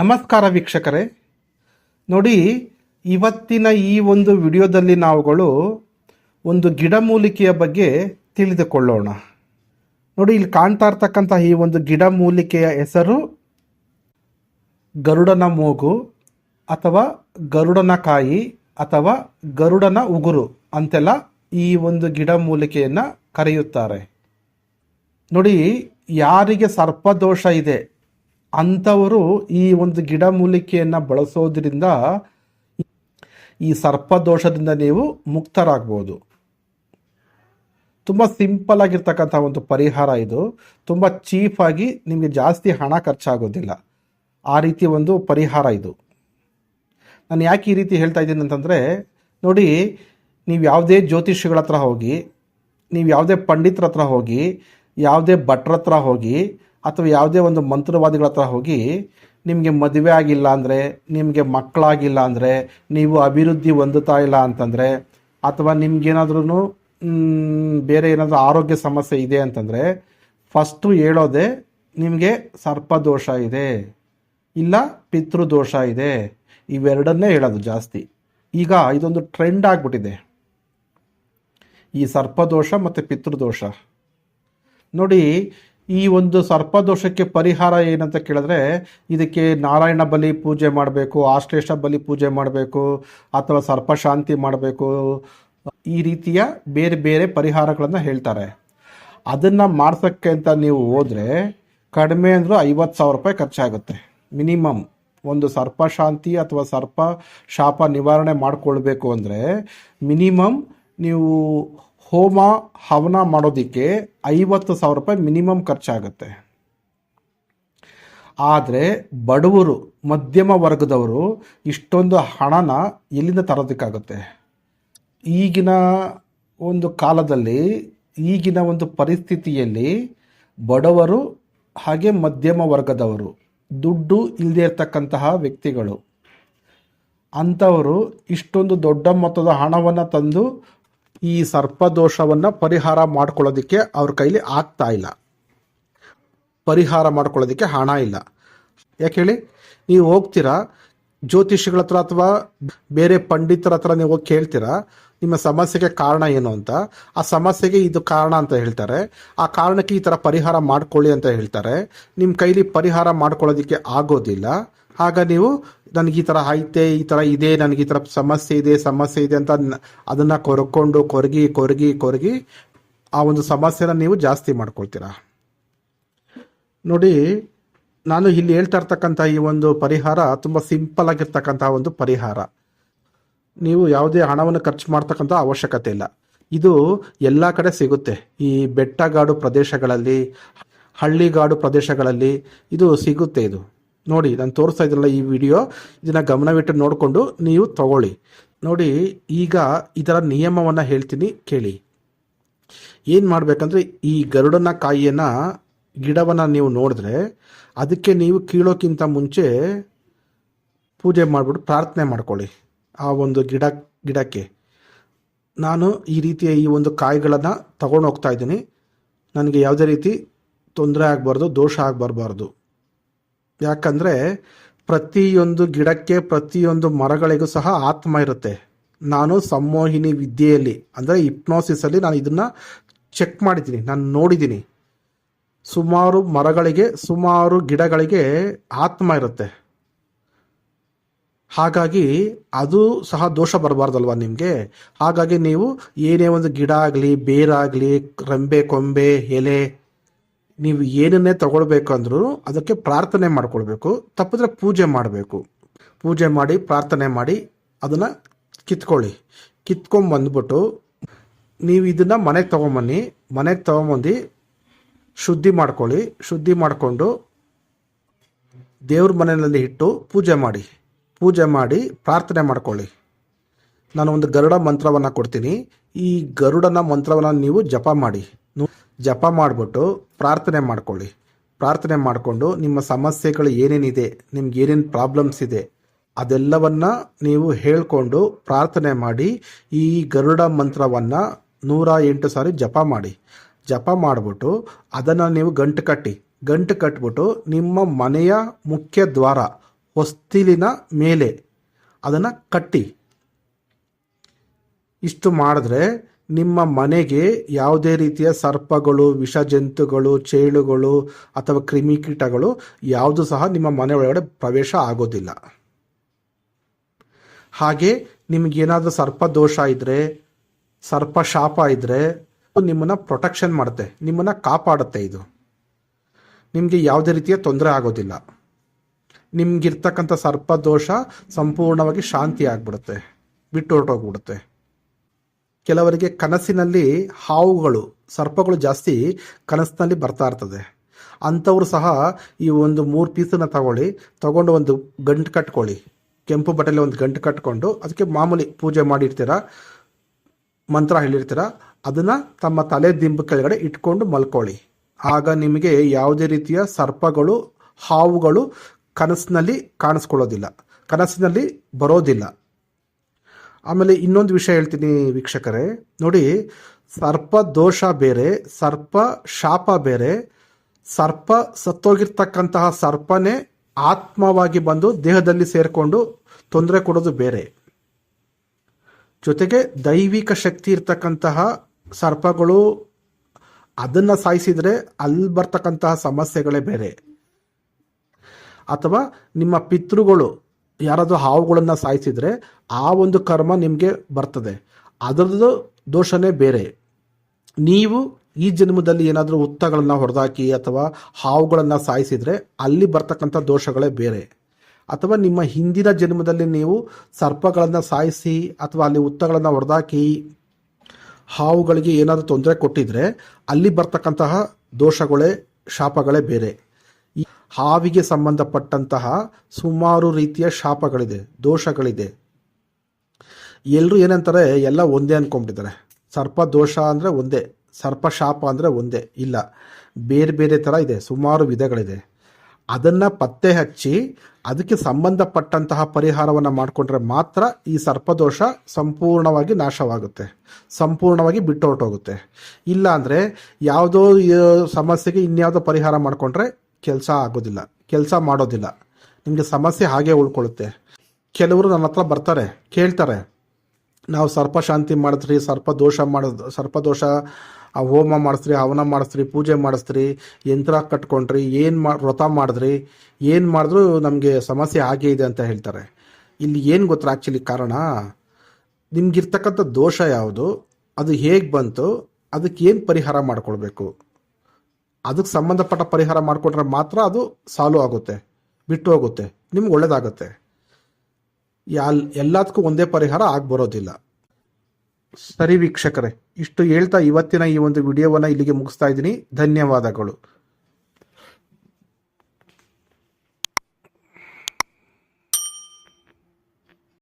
ನಮಸ್ಕಾರ ವೀಕ್ಷಕರೇ. ನೋಡಿ, ಇವತ್ತಿನ ಈ ಒಂದು ವಿಡಿಯೋದಲ್ಲಿ ನಾವುಗಳು ಒಂದು ಗಿಡಮೂಲಿಕೆಯ ಬಗ್ಗೆ ತಿಳಿದುಕೊಳ್ಳೋಣ. ನೋಡಿ, ಇಲ್ಲಿ ಕಾಣ್ತಾ ಇರ್ತಕ್ಕಂಥ ಈ ಒಂದು ಗಿಡಮೂಲಿಕೆಯ ಹೆಸರು ಗರುಡನ ಮೂಗು ಅಥವಾ ಗರುಡನ ಕಾಯಿ ಅಥವಾ ಗರುಡನ ಉಗುರು ಅಂತೆಲ್ಲ ಈ ಒಂದು ಗಿಡಮೂಲಿಕೆಯನ್ನು ಕರೆಯುತ್ತಾರೆ. ನೋಡಿ, ಯಾರಿಗೆ ಸರ್ಪದೋಷ ಇದೆ ಅಂಥವರು ಈ ಒಂದು ಗಿಡಮೂಲಿಕೆಯನ್ನು ಬಳಸೋದ್ರಿಂದ ಈ ಸರ್ಪದೋಷದಿಂದ ನೀವು ಮುಕ್ತರಾಗ್ಬೋದು. ತುಂಬ ಸಿಂಪಲ್ ಆಗಿರ್ತಕ್ಕಂಥ ಒಂದು ಪರಿಹಾರ ಇದು. ತುಂಬ ಚೀಫಾಗಿ ನಿಮಗೆ ಜಾಸ್ತಿ ಹಣ ಖರ್ಚಾಗೋದಿಲ್ಲ. ಆ ರೀತಿ ಒಂದು ಪರಿಹಾರ ಇದು. ನಾನು ಯಾಕೆ ಈ ರೀತಿ ಹೇಳ್ತಾ ಇದ್ದೀನಿ ಅಂತಂದರೆ, ನೋಡಿ, ನೀವು ಯಾವುದೇ ಜ್ಯೋತಿಷಿಗಳ ಹತ್ರ ಹೋಗಿ, ನೀವು ಯಾವುದೇ ಪಂಡಿತರ ಹತ್ರ ಹೋಗಿ, ಯಾವುದೇ ಭಟ್ರ ಹತ್ರ ಹೋಗಿ ಅಥವಾ ಯಾವುದೇ ಒಂದು ಮಂತ್ರವಾದಿಗಳ ಹತ್ರ ಹೋಗಿ, ನಿಮಗೆ ಮದುವೆ ಆಗಿಲ್ಲ ಅಂದರೆ, ನಿಮಗೆ ಮಕ್ಕಳಾಗಿಲ್ಲ ಅಂದರೆ, ನೀವು ಅಭಿವೃದ್ಧಿ ಹೊಂದುತ್ತಾ ಇಲ್ಲ ಅಂತಂದರೆ, ಅಥವಾ ನಿಮ್ಗೇನಾದ್ರೂ ಬೇರೆ ಏನಾದರೂ ಆರೋಗ್ಯ ಸಮಸ್ಯೆ ಇದೆ ಅಂತಂದರೆ, ಫಸ್ಟು ಹೇಳೋದೆ ನಿಮಗೆ ಸರ್ಪದೋಷ ಇದೆ, ಇಲ್ಲ ಪಿತೃದೋಷ ಇದೆ. ಇವೆರಡನ್ನೇ ಹೇಳೋದು ಜಾಸ್ತಿ. ಈಗ ಇದೊಂದು ಟ್ರೆಂಡ್ ಆಗಿಬಿಟ್ಟಿದೆ. ಈ ಸರ್ಪದೋಷ ಮತ್ತು ಪಿತೃದೋಷ. ನೋಡಿ ಈ ಒಂದು ಸರ್ಪದೋಷಕ್ಕೆ ಪರಿಹಾರ ಏನಂತ ಕೇಳಿದ್ರೆ, ಇದಕ್ಕೆ ನಾರಾಯಣ ಬಲಿ ಪೂಜೆ ಮಾಡಬೇಕು, ಆಶ್ಲೇಷ ಬಲಿ ಪೂಜೆ ಮಾಡಬೇಕು, ಅಥವಾ ಸರ್ಪಶಾಂತಿ ಮಾಡಬೇಕು. ಈ ರೀತಿಯ ಬೇರೆ ಬೇರೆ ಪರಿಹಾರಗಳನ್ನು ಹೇಳ್ತಾರೆ. ಅದನ್ನು ಮಾಡ್ಸೋಕ್ಕೆ ಅಂತ ನೀವು ಹೋದರೆ ಕಡಿಮೆ ಅಂದರೂ ಐವತ್ತು ಸಾವಿರ ರೂಪಾಯಿ ಖರ್ಚಾಗುತ್ತೆ. ಮಿನಿಮಮ್ ಒಂದು ಸರ್ಪ ಶಾಂತಿ ಅಥವಾ ಸರ್ಪ ಶಾಪ ನಿವಾರಣೆ ಮಾಡಿಕೊಳ್ಬೇಕು ಅಂದರೆ ಮಿನಿಮಮ್ ನೀವು ಹೋಮ ಹವನ ಮಾಡೋದಕ್ಕೆ ಐವತ್ತು ಸಾವಿರ ರೂಪಾಯಿ ಮಿನಿಮಮ್ ಖರ್ಚಾಗುತ್ತೆ. ಆದರೆ ಬಡವರು, ಮಧ್ಯಮ ವರ್ಗದವರು ಇಷ್ಟೊಂದು ಹಣನ ಎಲ್ಲಿಂದ ತರೋದಕ್ಕಾಗುತ್ತೆ? ಈಗಿನ ಒಂದು ಕಾಲದಲ್ಲಿ, ಈಗಿನ ಒಂದು ಪರಿಸ್ಥಿತಿಯಲ್ಲಿ ಬಡವರು ಹಾಗೆ ಮಧ್ಯಮ ವರ್ಗದವರು, ದುಡ್ಡು ಇಲ್ಲದೇ ಇರತಕ್ಕಂತಹ ವ್ಯಕ್ತಿಗಳು, ಅಂಥವರು ಇಷ್ಟೊಂದು ದೊಡ್ಡ ಮೊತ್ತದ ಹಣವನ್ನು ತಂದು ಈ ಸರ್ಪದೋಷವನ್ನು ಪರಿಹಾರ ಮಾಡ್ಕೊಳ್ಳೋದಕ್ಕೆ ಅವ್ರ ಕೈಲಿ ಆಗ್ತಾ ಇಲ್ಲ. ಪರಿಹಾರ ಮಾಡ್ಕೊಳ್ಳೋದಕ್ಕೆ ಹಣ ಇಲ್ಲ. ಯಾಕೆ ಹೇಳಿ? ನೀವು ಹೋಗ್ತೀರಾ? ಜ್ಯೋತಿಷಿಗಳ ಹತ್ರ ಅಥವಾ ಬೇರೆ ಪಂಡಿತರ ಹತ್ರ ನೀವು ಹೋಗಿ ಕೇಳ್ತೀರಾ? ನಿಮ್ಮ ಸಮಸ್ಯೆಗೆ ಕಾರಣ ಏನು ಅಂತ? ಆ ಸಮಸ್ಯೆಗೆ ಇದು ಕಾರಣ ಅಂತ ಹೇಳ್ತಾರೆ. ಆ ಕಾರಣಕ್ಕೆ ಈ ಥರ ಪರಿಹಾರ ಮಾಡ್ಕೊಳ್ಳಿ ಅಂತ ಹೇಳ್ತಾರೆ. ನಿಮ್ಮ ಕೈಲಿ ಪರಿಹಾರ ಮಾಡ್ಕೊಳ್ಳೋದಕ್ಕೆ ಆಗೋದಿಲ್ಲ. ಆಗ ನೀವು ನನಗೆ ಈ ಥರ ಐತೆ, ಈ ಥರ ಇದೆ, ನನಗೆ ಈ ಥರ ಸಮಸ್ಯೆ ಇದೆ ಸಮಸ್ಯೆ ಇದೆ ಅಂತ ಅದನ್ನು ಕೊರ್ಕೊಂಡು, ಕೊರಗಿ ಕೊರಗಿ ಕೊರಗಿ ಆ ಒಂದು ಸಮಸ್ಯೆನ ನೀವು ಜಾಸ್ತಿ ಮಾಡ್ಕೊಳ್ತೀರಾ? ನೋಡಿ, ನಾನು ಇಲ್ಲಿ ಹೇಳ್ತಾ ಇರ್ತಕ್ಕಂಥ ಈ ಒಂದು ಪರಿಹಾರ ತುಂಬ ಸಿಂಪಲ್ ಆಗಿರ್ತಕ್ಕಂಥ ಒಂದು ಪರಿಹಾರ. ನೀವು ಯಾವುದೇ ಹಣವನ್ನು ಖರ್ಚು ಮಾಡ್ತಕ್ಕಂಥ ಅವಶ್ಯಕತೆ ಇಲ್ಲ. ಇದು ಎಲ್ಲ ಕಡೆ ಸಿಗುತ್ತೆ. ಈ ಬೆಟ್ಟಗಾಡು ಪ್ರದೇಶಗಳಲ್ಲಿ, ಹಳ್ಳಿಗಾಡು ಪ್ರದೇಶಗಳಲ್ಲಿ ಇದು ಸಿಗುತ್ತೆ ಇದು. ನೋಡಿ, ನಾನು ತೋರಿಸ್ತಾ ಇದ್ರಲ್ಲ ಈ ವಿಡಿಯೋ ಇದನ್ನ ಗಮನವಿಟ್ಟು ನೋಡಿಕೊಂಡು ನೀವು ತಗೊಳ್ಳಿ. ನೋಡಿ, ಈಗ ಇದರ ನಿಯಮವನ್ನು ಹೇಳ್ತೀನಿ, ಕೇಳಿ. ಏನು ಮಾಡಬೇಕಂದ್ರೆ, ಈ ಗರುಡನ ಕಾಯಿಯನ್ನು, ಗಿಡವನ್ನು ನೀವು ನೋಡಿದ್ರೆ, ಅದಕ್ಕೆ ನೀವು ಕೀಳೋಕ್ಕಿಂತ ಮುಂಚೆ ಪೂಜೆ ಮಾಡಿಬಿಟ್ಟು ಪ್ರಾರ್ಥನೆ ಮಾಡ್ಕೊಳ್ಳಿ. ಆ ಒಂದು ಗಿಡ, ಗಿಡಕ್ಕೆ. ನಾನು ಈ ರೀತಿಯ ಈ ಒಂದು ಕಾಯಿಗಳನ್ನು ತಗೊಂಡು ಹೋಗ್ತಾ ಇದ್ದೀನಿ. ನನಗೆ ಯಾವುದೇ ರೀತಿ ತೊಂದರೆ ಆಗಬಾರ್ದು, ದೋಷ ಆಗಬಾರ್ಬಾರ್ದು. ಯಾಕಂದರೆ ಪ್ರತಿಯೊಂದು ಗಿಡಕ್ಕೆ ಪ್ರತಿಯೊಂದು ಮರಗಳಿಗೂ ಸಹ ಆತ್ಮ ಇರುತ್ತೆ. ನಾನು ಸಂಮೋಹಿನಿ ವಿದ್ಯೆಯಲ್ಲಿ, ಅಂದರೆ ಹಿಪ್ನೋಸಿಸಲ್ಲಿ ನಾನು ಇದನ್ನು ಚೆಕ್ ಮಾಡಿದ್ದೀನಿ, ನಾನು ನೋಡಿದ್ದೀನಿ. ಸುಮಾರು ಮರಗಳಿಗೆ, ಸುಮಾರು ಗಿಡಗಳಿಗೆ ಆತ್ಮ ಇರುತ್ತೆ. ಹಾಗಾಗಿ ಅದು ಸಹ ದೋಷ ಬರಬಾರ್ದಲ್ವಾ ನಿಮಗೆ? ಹಾಗಾಗಿ ನೀವು ಏನೇ ಒಂದು ಗಿಡ ಆಗಲಿ, ಬೇರಾಗಲಿ, ರಂಬೆ, ಕೊಂಬೆ, ಎಲೆ ನೀವು ಏನನ್ನೇ ತಗೊಳ್ಬೇಕು ಅಂದ್ರೂ ಅದಕ್ಕೆ ಪ್ರಾರ್ಥನೆ ಮಾಡ್ಕೊಳ್ಬೇಕು. ತಪ್ಪಿದ್ರೆ ಪೂಜೆ ಮಾಡಬೇಕು. ಪೂಜೆ ಮಾಡಿ, ಪ್ರಾರ್ಥನೆ ಮಾಡಿ, ಅದನ್ನು ಕಿತ್ಕೊಳ್ಳಿ. ಕಿತ್ಕೊಂಬಂದ್ಬಿಟ್ಟು ನೀವು ಇದನ್ನು ಮನೆಗೆ ತೊಗೊಂಬನ್ನಿ. ಮನೆಗೆ ತೊಗೊಂಬಂದು ಶುದ್ಧಿ ಮಾಡ್ಕೊಳ್ಳಿ. ಶುದ್ಧಿ ಮಾಡಿಕೊಂಡು ದೇವ್ರ ಮನೆಯಲ್ಲಿ ಇಟ್ಟು ಪೂಜೆ ಮಾಡಿ. ಪೂಜೆ ಮಾಡಿ, ಪ್ರಾರ್ಥನೆ ಮಾಡ್ಕೊಳ್ಳಿ. ನಾನು ಒಂದು ಗರುಡ ಮಂತ್ರವನ್ನು ಕೊಡ್ತೀನಿ. ಈ ಗರುಡನ ಮಂತ್ರವನ್ನು ನೀವು ಜಪ ಮಾಡಿ. ಜಪ ಮಾಡಿಬಿಟ್ಟು ಪ್ರಾರ್ಥನೆ ಮಾಡ್ಕೊಳ್ಳಿ. ಪ್ರಾರ್ಥನೆ ಮಾಡಿಕೊಂಡು ನಿಮ್ಮ ಸಮಸ್ಯೆಗಳು ಏನೇನಿದೆ, ನಿಮ್ಗೆ ಏನೇನು ಪ್ರಾಬ್ಲಮ್ಸ್ ಇದೆ, ಅದೆಲ್ಲವನ್ನು ನೀವು ಹೇಳಿಕೊಂಡು ಪ್ರಾರ್ಥನೆ ಮಾಡಿ, ಈ ಗರುಡ ಮಂತ್ರವನ್ನು ನೂರ ಎಂಟು ಸಾರಿ ಜಪ ಮಾಡಿ. ಜಪ ಮಾಡಿಬಿಟ್ಟು ಅದನ್ನು ನೀವು ಗಂಟು ಕಟ್ಟಿ. ಗಂಟು ಕಟ್ಬಿಟ್ಟು ನಿಮ್ಮ ಮನೆಯ ಮುಖ್ಯ ದ್ವಾರ, ಹೊಸ್ತಿಲಿನ ಮೇಲೆ ಅದನ್ನು ಕಟ್ಟಿ. ಇಷ್ಟು ಮಾಡಿದ್ರೆ ನಿಮ್ಮ ಮನೆಗೆ ಯಾವುದೇ ರೀತಿಯ ಸರ್ಪಗಳು, ವಿಷಜಂತುಗಳು, ಚೇಳುಗಳು ಅಥವಾ ಕ್ರಿಮಿಕೀಟಗಳು ಯಾವುದು ಸಹ ನಿಮ್ಮ ಮನೆ ಒಳಗಡೆ ಪ್ರವೇಶ ಆಗೋದಿಲ್ಲ. ಹಾಗೆ ನಿಮಗೇನಾದರೂ ಸರ್ಪ ದೋಷ ಇದ್ದರೆ ಸರ್ಪ ಶಾಪ ಇದ್ದರೆ ನಿಮ್ಮನ್ನು ಪ್ರೊಟೆಕ್ಷನ್ ಮಾಡುತ್ತೆ, ನಿಮ್ಮನ್ನು ಕಾಪಾಡುತ್ತೆ ಇದು. ನಿಮಗೆ ಯಾವುದೇ ರೀತಿಯ ತೊಂದರೆ ಆಗೋದಿಲ್ಲ. ನಿಮ್ಗಿರ್ತಕ್ಕಂಥ ಸರ್ಪ ದೋಷ ಸಂಪೂರ್ಣವಾಗಿ ಶಾಂತಿ ಆಗ್ಬಿಡುತ್ತೆ ಬಿಟ್ಟು ಹೊರಟೋಗ್ಬಿಡುತ್ತೆ ಕೆಲವರಿಗೆ ಕನಸಿನಲ್ಲಿ ಹಾವುಗಳು, ಸರ್ಪಗಳು ಜಾಸ್ತಿ ಕನಸಿನಲ್ಲಿ ಬರ್ತಾ ಇರ್ತದೆ. ಅಂಥವ್ರು ಸಹ ಈ ಒಂದು ಮೂರು ಪೀಸನ್ನು ತಗೊಳ್ಳಿ, ತಗೊಂಡು ಒಂದು ಗಂಟು ಕಟ್ಕೊಳ್ಳಿ. ಕೆಂಪು ಬಟ್ಟೆಲಿ ಒಂದು ಗಂಟು ಕಟ್ಕೊಂಡು ಅದಕ್ಕೆ ಮಾಮೂಲಿ ಪೂಜೆ ಮಾಡಿರ್ತೀರ, ಮಂತ್ರ ಹೇಳಿರ್ತೀರ, ಅದನ್ನು ತಮ್ಮ ತಲೆ ದಿಂಬು ಕೆಳಗಡೆ ಇಟ್ಕೊಂಡು ಮಲ್ಕೊಳ್ಳಿ. ಆಗ ನಿಮಗೆ ಯಾವುದೇ ರೀತಿಯ ಸರ್ಪಗಳು, ಹಾವುಗಳು ಕನಸಿನಲ್ಲಿ ಕಾಣಿಸ್ಕೊಳ್ಳೋದಿಲ್ಲ. ಕನಸಿನಲ್ಲಿ ಬರೋದಿಲ್ಲ. ಆಮೇಲೆ ಇನ್ನೊಂದು ವಿಷಯ ಹೇಳ್ತೀನಿ ವೀಕ್ಷಕರೇ. ನೋಡಿ, ಸರ್ಪ ದೋಷ ಬೇರೆ, ಸರ್ಪ ಶಾಪ ಬೇರೆ, ಸರ್ಪ ಸತ್ತೋಗಿರ್ತಕ್ಕಂತಹ ಸರ್ಪನೇ ಆತ್ಮವಾಗಿ ಬಂದು ದೇಹದಲ್ಲಿ ಸೇರಿಕೊಂಡು ತೊಂದರೆ ಕೊಡೋದು ಬೇರೆ. ಜೊತೆಗೆ ದೈವಿಕ ಶಕ್ತಿ ಇರ್ತಕ್ಕಂತಹ ಸರ್ಪಗಳು ಅದನ್ನು ಸಾಯಿಸಿದರೆ ಅಲ್ಲಿ ಬರ್ತಕ್ಕಂತಹ ಸಮಸ್ಯೆಗಳೇ ಬೇರೆ. ಅಥವಾ ನಿಮ್ಮ ಪಿತೃಗಳು ಯಾರಾದರೂ ಹಾವುಗಳನ್ನು ಸಾಯಿಸಿದರೆ ಆ ಒಂದು ಕರ್ಮ ನಿಮಗೆ ಬರ್ತದೆ. ಅದರದ್ದು ದೋಷನೇ ಬೇರೆ. ನೀವು ಈ ಜನ್ಮದಲ್ಲಿ ಏನಾದರೂ ಉತ್ತಗಳನ್ನು ಹೊಡೆದಾಕಿ ಅಥವಾ ಹಾವುಗಳನ್ನು ಸಾಯಿಸಿದರೆ ಅಲ್ಲಿ ಬರ್ತಕ್ಕಂಥ ದೋಷಗಳೇ ಬೇರೆ. ಅಥವಾ ನಿಮ್ಮ ಹಿಂದಿನ ಜನ್ಮದಲ್ಲಿ ನೀವು ಸರ್ಪಗಳನ್ನು ಸಾಯಿಸಿ ಅಥವಾ ಅಲ್ಲಿ ಉತ್ತಗಳನ್ನು ಹೊಡೆದಾಕಿ ಹಾವುಗಳಿಗೆ ಏನಾದರೂ ತೊಂದರೆ ಕೊಟ್ಟಿದ್ರೆ ಅಲ್ಲಿ ಬರ್ತಕ್ಕಂತಹ ದೋಷಗಳೇ, ಶಾಪಗಳೇ ಬೇರೆ. ಹಾವಿಗೆ ಸಂಬಂಧಪಟ್ಟಂತಹ ಸುಮಾರು ರೀತಿಯ ಶಾಪಗಳಿದೆ, ದೋಷಗಳಿದೆ. ಎಲ್ಲರೂ ಏನಂತಾರೆ, ಎಲ್ಲ ಒಂದೇ ಅಂದ್ಕೊಂಡ್ಬಿಟ್ಟಿದ್ದಾರೆ ಸರ್ಪ ದೋಷ ಅಂದರೆ ಒಂದೇ, ಸರ್ಪ ಶಾಪ ಅಂದರೆ ಒಂದೇ, ಇಲ್ಲ. ಬೇರೆ ಬೇರೆ ಥರ ಇದೆ, ಸುಮಾರು ವಿಧಗಳಿದೆ. ಅದನ್ನು ಪತ್ತೆ ಹಚ್ಚಿ, ಅದಕ್ಕೆ ಸಂಬಂಧಪಟ್ಟಂತಹ ಪರಿಹಾರವನ್ನು ಮಾಡಿಕೊಂಡ್ರೆ ಮಾತ್ರ ಈ ಸರ್ಪದೋಷ ಸಂಪೂರ್ಣವಾಗಿ ನಾಶವಾಗುತ್ತೆ, ಸಂಪೂರ್ಣವಾಗಿ ಬಿಟ್ಟು ಹೊರಟೋಗುತ್ತೆ ಇಲ್ಲ ಯಾವುದೋ ಸಮಸ್ಯೆಗೆ ಇನ್ಯಾವುದೋ ಪರಿಹಾರ ಮಾಡಿಕೊಂಡ್ರೆ ಕೆಲಸ ಆಗೋದಿಲ್ಲ, ಕೆಲಸ ಮಾಡೋದಿಲ್ಲ. ನಿಮಗೆ ಸಮಸ್ಯೆ ಹಾಗೆ ಉಳ್ಕೊಳ್ಳುತ್ತೆ. ಕೆಲವರು ನನ್ನ ಹತ್ರ ಬರ್ತಾರೆ, ಕೇಳ್ತಾರೆ. ನಾವು ಸರ್ಪ ಶಾಂತಿ ಮಾಡಿದ್ರಿ ಸರ್ಪ ದೋಷ ಮಾಡೋದು ಸರ್ಪ ದೋಷ, ಆ ಹೋಮ ಮಾಡಿಸ್ರಿ, ಹವನ ಮಾಡಿಸ್ರಿ, ಪೂಜೆ ಮಾಡಿಸ್ರಿ, ಯಂತ್ರ ಕಟ್ಕೊಂಡ್ರಿ, ಏನು ಮಾ, ವ್ರತ ಮಾಡಿದ್ರಿ, ಏನು ಮಾಡಿದ್ರೂ ನಮಗೆ ಸಮಸ್ಯೆ ಹಾಗೆ ಇದೆ ಅಂತ ಹೇಳ್ತಾರೆ. ಇಲ್ಲಿ ಏನು ಗೊತ್ತಾ ಆ್ಯಕ್ಚುಲಿ ಕಾರಣ? ನಿಮ್ಗಿರ್ತಕ್ಕಂಥ ದೋಷ ಯಾವುದು? ಅದು ಹೇಗೆ ಬಂತು? ಅದಕ್ಕೆ ಏನು ಪರಿಹಾರ ಮಾಡ್ಕೊಳ್ಬೇಕು? ಅದಕ್ಕೆ ಸಂಬಂಧಪಟ್ಟ ಪರಿಹಾರ ಮಾಡಿಕೊಟ್ರೆ ಮಾತ್ರ ಅದು ಸಾಲು ಆಗುತ್ತೆ, ಬಿಟ್ಟು ಹೋಗುತ್ತೆ, ನಿಮ್ಗೆ ಒಳ್ಳೇದಾಗುತ್ತೆ. ಯಾಲ್, ಎಲ್ಲದಕ್ಕೂ ಒಂದೇ ಪರಿಹಾರ ಬರೋದಿಲ್ಲ. ಸರಿ ವೀಕ್ಷಕರೇ, ಇಷ್ಟು ಹೇಳ್ತಾ ಇವತ್ತಿನ ಈ ಒಂದು ವಿಡಿಯೋವನ್ನು ಇಲ್ಲಿಗೆ ಮುಗಿಸ್ತಾ ಇದ್ದೀನಿ. ಧನ್ಯವಾದಗಳು.